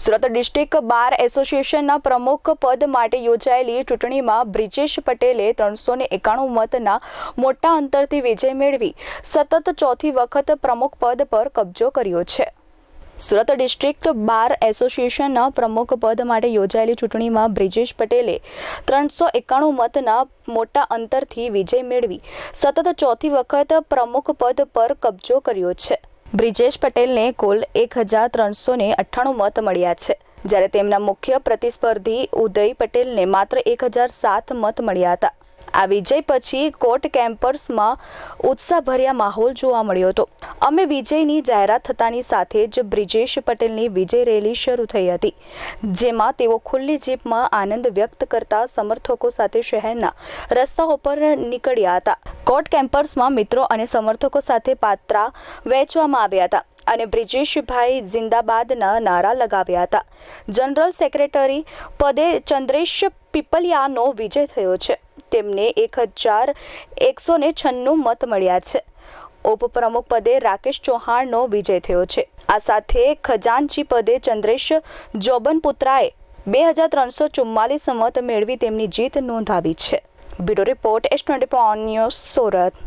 Surat district બાર એસોસિએશનના પ્રમુખ પદ માટે યોજાયેલી ચૂંટણીમાં બ્રિજેશ પટેલે ત્રણસો એકાણું મતના મોટા અંતરથી વિજય મેળવી સતત ચોથી વખત પ્રમુખ પદ પર કબજો કર્યો છે. સુરત ડિસ્ટ્રિક્ટ બાર એસોસિએશનના પ્રમુખ પદ માટે યોજાયેલી ચૂંટણીમાં બ્રિજેશ પટેલે ત્રણસો એકાણું મતના મોટા અંતરથી વિજય મેળવી સતત ચોથી વખત પ્રમુખ પદ પર કબજો કર્યો છે. બ્રિજેશ પટેલને કુલ એક હજાર ત્રણસો ને અઠ્ઠાણું મત મળ્યા છે. જ્યારે તેમના મુખ્ય પ્રતિસ્પર્ધી ઉદય પટેલને માત્ર એક હજાર સાત મત મળ્યા હતા. આ વિજય પછી કોર્ટ કેમ્પસમાં ઉત્સાહભર્યા માહોલ જોવા મળ્યો હતો. અમે વિજયની જાહેરાત થતાની સાથે જ બ્રિજેશ પટેલની વિજય રેલી શરૂ થઈ હતી, જેમાં તેઓ ખુલ્લી જીપમાં આનંદ વ્યક્ત કરતા સમર્થકો સાથે શહેરના રસ્તાઓ પર નીકળ્યા હતા. કોર્ટ કેમ્પસમાં મિત્રો અને સમર્થકો સાથે પાત્રા વહેંચવામાં આવ્યા હતા અને બ્રિજેશભાઈ જિંદાબાદના નારા લગાવ્યા હતા. જનરલ સેક્રેટરી પદે ચંદ્રેશ પીપલિયાનો વિજય થયો છે. તેમને એક હજાર એકસો ને છન્નું મત મળ્યા છે. ઉપપ્રમુખ પદે રાકેશ ચૌહાણનો વિજય થયો છે. આ સાથે ખજાનચી પદે ચંદ્રેશ જોબનપુત્રાએ બે હજાર ત્રણસો ચુમ્માલીસ મત મેળવી તેમની જીત નોંધાવી છે. Bureau report S twenty news Surat.